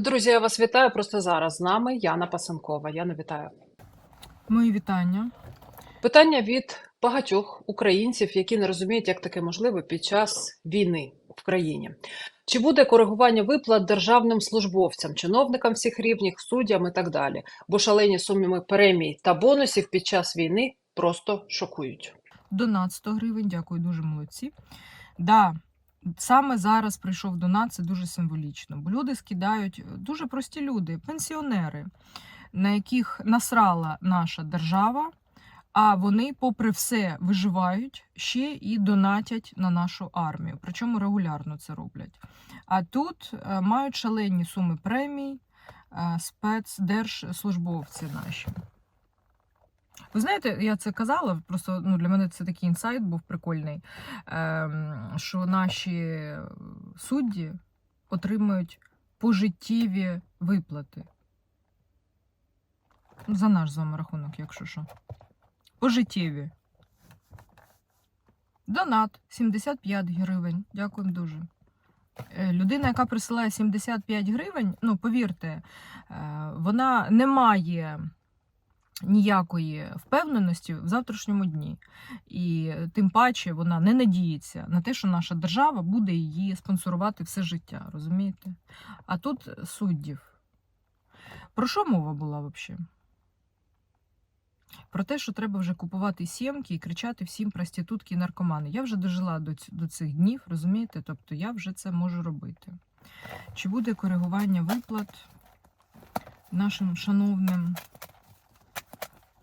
Друзі, я вас вітаю просто зараз. З нами Яна Пасенкова. Яна, вітаю. Мої вітання. Питання від багатьох українців, які не розуміють, як таке можливо під час війни в країні. Чи буде коригування виплат державним службовцям, чиновникам всіх рівнів, суддям і так далі? Бо шалені суми премій та бонусів під час війни просто шокують. Донат 100 гривень, дякую, дуже молодці. Да, саме зараз прийшов донат, це дуже символічно. Бо люди скидають дуже прості люди, пенсіонери, на яких насрала наша держава, а вони, попри все, виживають ще і донатять на нашу армію. Причому регулярно це роблять. А тут е, мають шалені суми премій е, спецдержслужбовці наші. Ви знаєте, я це казала, просто ну, для мене це такий інсайт був прикольний, ем, що наші судді отримують пожиттєві виплати. Ну, За наш з вами рахунок, якщо що. Пожиттєві. Донат 75 гривень. Дякуємо дуже. Е, Людина, яка присилає 75 гривень, ну повірте, е, вона не має ніякої впевненості в завтрашньому дні. І тим паче вона не надіється на те, що наша держава буде її спонсорувати все життя, розумієте? А тут суддів. Про що мова була взагалі? Про те, що треба вже купувати сімки і кричати всім проститутки і наркомани. Я вже дожила до, до цих днів, розумієте? Тобто я вже це можу робити. Чи буде коригування виплат нашим шановним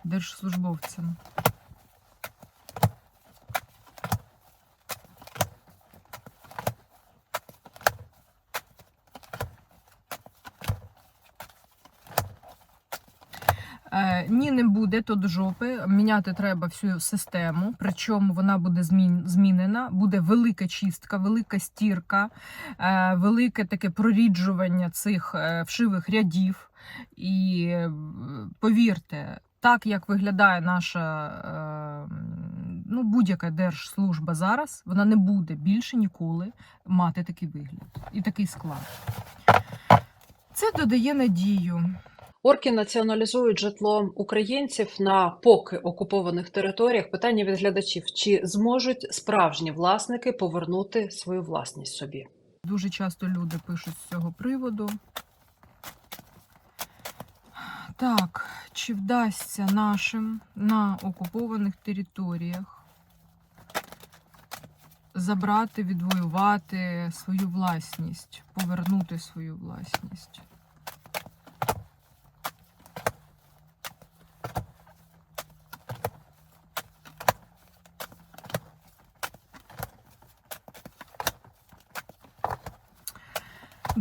держслужбовцям? Е, ні, не буде, то до жопи. Міняти треба всю систему, причому вона буде змінена, буде велика чистка, велика стірка, е, велике таке проріджування цих е, вшивих рядів. І повірте, так як виглядає наша е, ну, будь-яка держслужба зараз, вона не буде більше ніколи мати такий вигляд і такий склад. Це додає надію. Орки націоналізують житло українців на поки окупованих територіях. Питання від глядачів: чи зможуть справжні власники повернути свою власність собі? Дуже часто люди пишуть з цього приводу. Так, чи вдасться нашим на окупованих територіях забрати, відвоювати свою власність, повернути свою власність?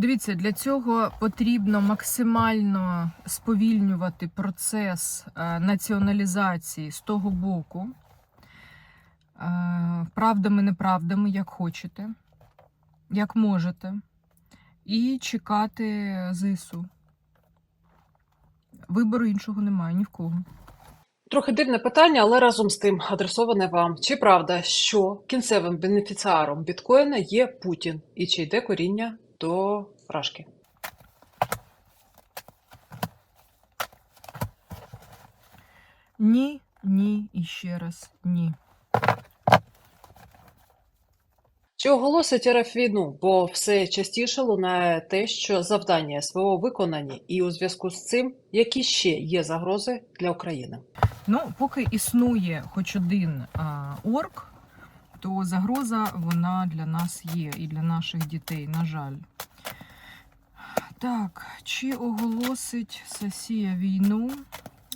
Дивіться, для цього потрібно максимально сповільнювати процес е, націоналізації з того боку, е, правдами, неправдами, як хочете, як можете, і чекати ЗСУ. Вибору іншого немає ні в кого. Трохи дивне питання, але разом з тим адресоване вам. Чи правда, що кінцевим бенефіціаром біткоїна є Путін? І чи йде коріння до Рашки? Ні, ні і ще раз ні. Чи оголосить РФ війну? Бо все частіше лунає те, що завдання СВО виконані, і у зв'язку з цим, які ще є загрози для України? Ну, поки існує хоч один а, орк, то загроза вона для нас є і для наших дітей, на жаль. Так, чи оголосить Сесія війну?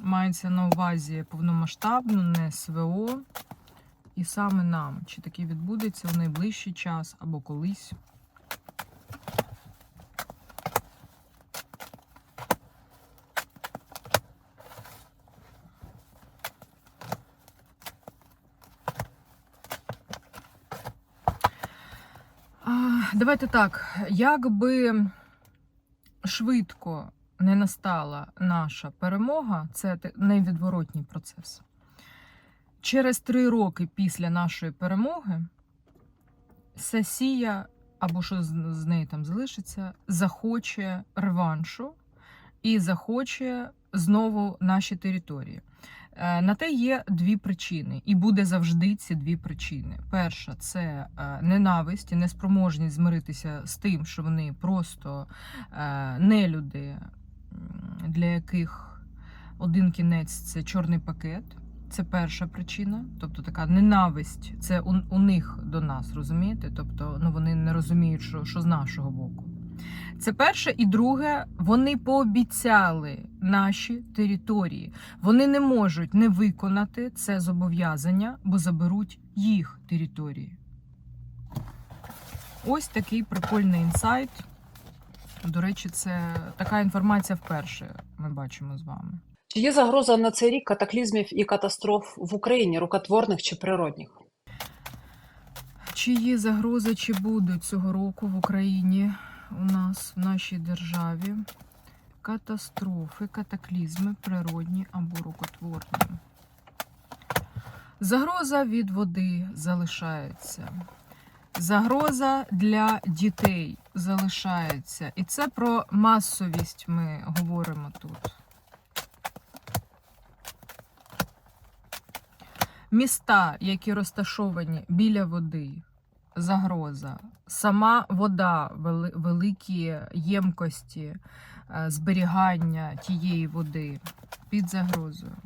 Мається на увазі повномасштабну, не СВО. І саме нам, чи таке відбудеться в найближчий час або колись. А, Давайте так. Якби швидко не настала наша перемога, це невідворотній процес. Через три роки після нашої перемоги сесія або що з, неї там залишиться, захоче реваншу і захоче знову наші території. Е, На те є дві причини, і буде завжди ці дві причини. Перша це е, ненависть і неспроможність змиритися з тим, що вони просто е, нелюди, для яких один кінець це чорний пакет. Це перша причина, тобто така ненависть, це у, у них до нас, розумієте? Тобто, ну вони не розуміють, що, що з нашого боку. Це перше, і друге, вони пообіцяли наші території. Вони не можуть не виконати це зобов'язання, бо заберуть їх території. Ось такий прикольний інсайт. До речі, це така інформація вперше ми бачимо з вами. Чи є загроза на цей рік катаклізмів і катастроф в Україні, рукотворних чи природних? Чи є загрози, чи будуть цього року в Україні у нас, в нашій державі, катастрофи, катаклізми, природні або рукотворні? Загроза від води залишається. Загроза для дітей залишається. І це про масовість ми говоримо тут. Міста, які розташовані біля води, загроза. Сама вода, вели- великі ємкості е, зберігання тієї води під загрозою.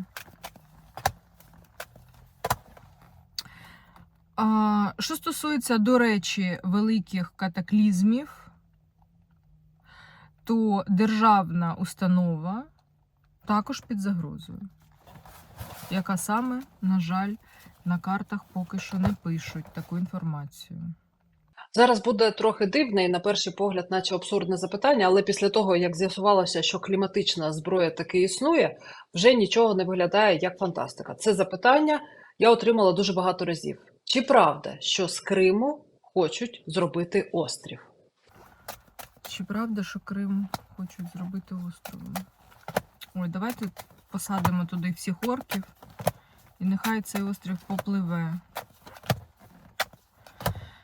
Що стосується, до речі, великих катаклізмів, то державна установа також під загрозою яка саме, на жаль, на картах поки що не пишуть таку інформацію. Зараз буде трохи дивне і на перший погляд, наче абсурдне запитання, але після того, як з'ясувалося, що кліматична зброя таки існує, вже нічого не виглядає як фантастика. Це запитання я отримала дуже багато разів. Чи правда, що з Криму хочуть зробити острів? Чи правда, що Крим хочуть зробити островом? Ой, давайте посадимо туди всіх орків, і нехай цей острів попливе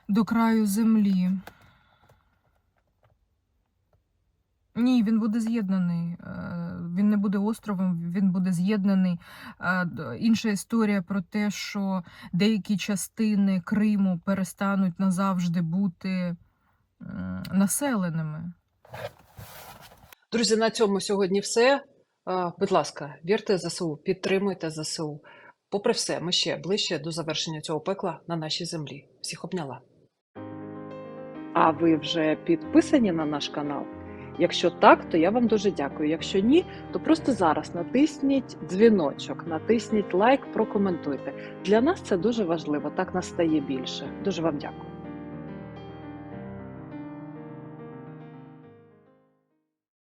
до краю землі. Ні, він буде з'єднаний. е, Він не буде островом, він буде з'єднаний. Е, Інша історія про те, що деякі частини Криму перестануть назавжди бути населеними. Друзі, на цьому сьогодні все. Е, Будь ласка, вірте ЗСУ, підтримуйте ЗСУ. Попри все, ми ще ближче до завершення цього пекла на нашій землі. Всіх обняла. А ви вже підписані на наш канал? Якщо так, то я вам дуже дякую. Якщо ні, то просто зараз натисніть дзвіночок, натисніть лайк, прокоментуйте. Для нас це дуже важливо, так нас стає більше. Дуже вам дякую.